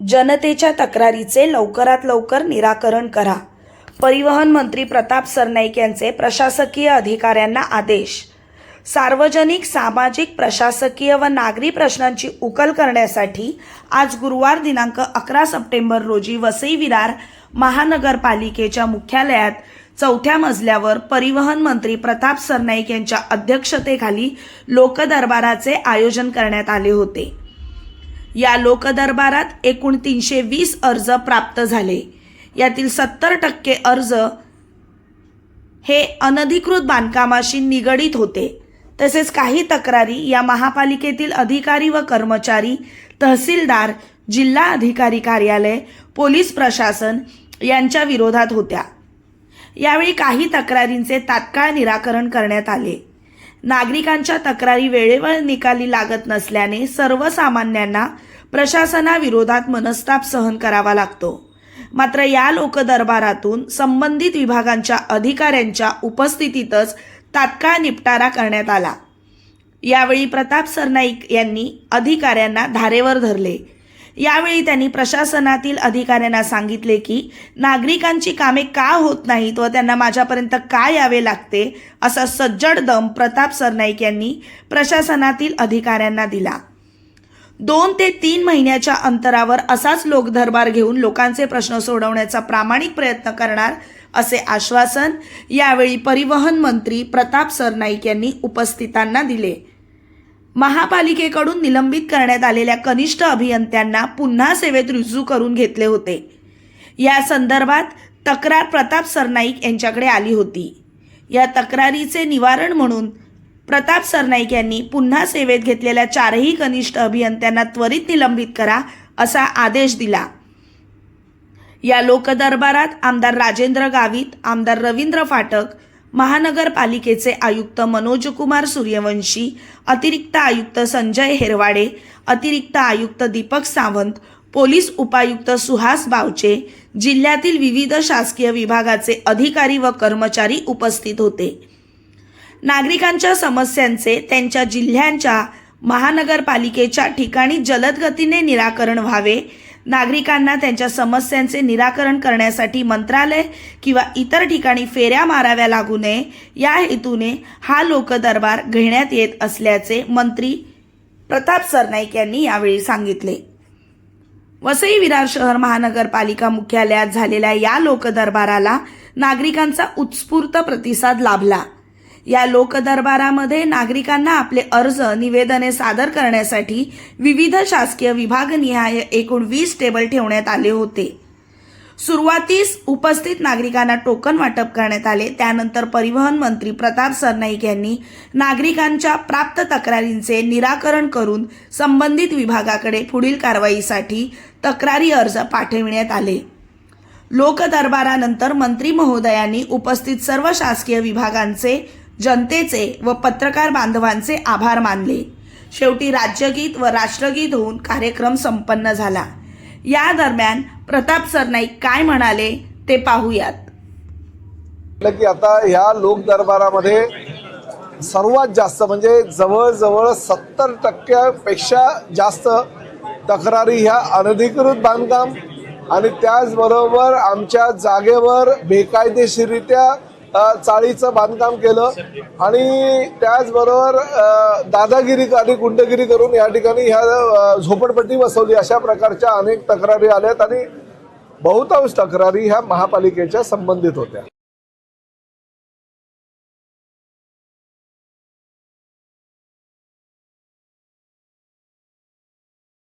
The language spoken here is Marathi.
जनतेच्या तक्रारीचे लवकरात लवकर निराकरण करा. परिवहन मंत्री प्रताप सरनाईक यांचे प्रशासकीय अधिकाऱ्यांना आदेश. सार्वजनिक सामाजिक प्रशासकीय व नागरी प्रश्नांची उकल करण्यासाठी आज गुरुवार दिनांक अकरा सप्टेंबर रोजी वसई विरार महानगरपालिकेच्या मुख्यालयात चौथ्या मजल्यावर परिवहन मंत्री प्रताप सरनाईक यांच्या अध्यक्षतेखाली लोकदरबाराचे आयोजन करण्यात आले होते. या लोकदरबारात एकूण तीनशे वीस अर्ज प्राप्त झाले. यातील सत्तर टक्के अर्ज हे अनधिकृत बांधकामाशी निगडीत होते. तसेच काही तक्रारी या महापालिकेतील अधिकारी व कर्मचारी तहसीलदार जिल्हा अधिकारी कार्यालय पोलीस प्रशासन यांच्या विरोधात होत्या. यावेळी काही तक्रारींचे तात्काळ निराकरण करण्यात आले. नागरिकांच्या तक्रारी वेळेवर निकाली लागत नसल्याने सर्वसामान्यांना प्रशासनाविरोधात मनस्ताप सहन करावा लागतो. मात्र या लोकदरबारातून संबंधित विभागांच्या अधिकाऱ्यांच्या उपस्थितीतच तात्काळ निपटारा करण्यात आला. यावेळी प्रताप सरनाईक यांनी अधिकाऱ्यांना धारेवर धरले. यावेळी त्यांनी प्रशासनातील अधिकाऱ्यांना सांगितले की नागरिकांची कामे का होत नाहीत व त्यांना माझ्यापर्यंत का यावे लागते असा सज्जड दम प्रताप सरनाईक यांनी प्रशासनातील अधिकाऱ्यांना दिला. दोन ते तीन महिन्याच्या अंतरावर असाच लोकदरबार घेऊन लोकांचे प्रश्न सोडवण्याचा प्रामाणिक प्रयत्न करणार असे आश्वासन यावेळी परिवहन मंत्री प्रताप सरनाईक यांनी उपस्थितांना दिले. महापालिकेकडून निलंबित करण्यात आलेल्या कनिष्ठ अभियंत्यांना पुन्हा सेवेत रुजू करून घेतले होते. या संदर्भात तक्रार प्रताप सरनाईक यांच्याकडे आली होती. या तक्रारीचे निवारण म्हणून प्रताप सरनाईक यांनी पुन्हा सेवेत घेतलेल्या चारही कनिष्ठ अभियंत्यांना त्वरित निलंबित करा असा आदेश दिला. या लोकदरबारात आमदार राजेंद्र गावित आमदार रवींद्र फाटक महानगरपालिकेचे आयुक्त मनोजकुमार सूर्यवंशी अतिरिक्त आयुक्त संजय हेरवाडे अतिरिक्त आयुक्त दीपक सावंत पोलीस उपायुक्त सुहास बावचे जिल्ह्यातील विविध शासकीय विभागाचे अधिकारी व कर्मचारी उपस्थित होते. नागरिकांच्या समस्यांचे त्यांच्या जिल्ह्यांच्या महानगरपालिकेच्या ठिकाणी जलद गतीने निराकरण व्हावे नागरिकांना त्यांच्या समस्यांचे निराकरण करण्यासाठी मंत्रालय किंवा इतर ठिकाणी फेऱ्या माराव्या लागू नये. या हेतूने हा लोकदरबार घेण्यात येत असल्याचे मंत्री प्रताप सरनाईक यांनी यावेळी सांगितले. वसई विरार शहर महानगरपालिका मुख्यालयात झालेल्या या लोकदरबाराला नागरिकांचा उत्स्फूर्त प्रतिसाद लाभला. या लोकदरबारामध्ये नागरिकांना आपले अर्ज निवेदने सादर करण्यासाठी विविध शासकीय विभागनिहाय एकूण वीस टेबल ठेवण्यात आले होते. सुरुवातीस उपस्थित नागरिकांना टोकन वाटप करण्यात आले. त्यानंतर परिवहन मंत्री प्रताप सरनाईक यांनी नागरिकांच्या प्राप्त तक्रारींचे निराकरण करून संबंधित विभागाकडे पुढील कारवाईसाठी तक्रारी अर्ज पाठविण्यात आले. लोकदरबारानंतर मंत्री महोदयांनी उपस्थित सर्व शासकीय विभागांचे जनतेचे व पत्रकार बांधवांचे आभार मानले. शेवटी राज्यगीत व राष्ट्रगीत होऊन कार्यक्रम संपन्न झाला. या दरम्यान प्रताप सरनाईक काय म्हणाले ते पाहूयात. म्हटलं की आता ह्या लोक दरबारामध्ये सर्वात जास्त म्हणजे जवळजवळ सत्तर टक्क्यापेक्षा जास्त तक्रारी ह्या अनधिकृत बांधकाम आणि त्याचबरोबर आमच्या जागेवर बेकायदेशीरित्या चाळीचं बांधकाम केलं आणि त्याचबरोबर दादागिरी आणि गुंडगिरी करून या ठिकाणी ह्या झोपडपट्टी बसवली अशा प्रकारच्या अनेक तक्रारी आल्यात आणि बहुतांश तक्रारी ह्या महापालिकेच्या संबंधित होत्या.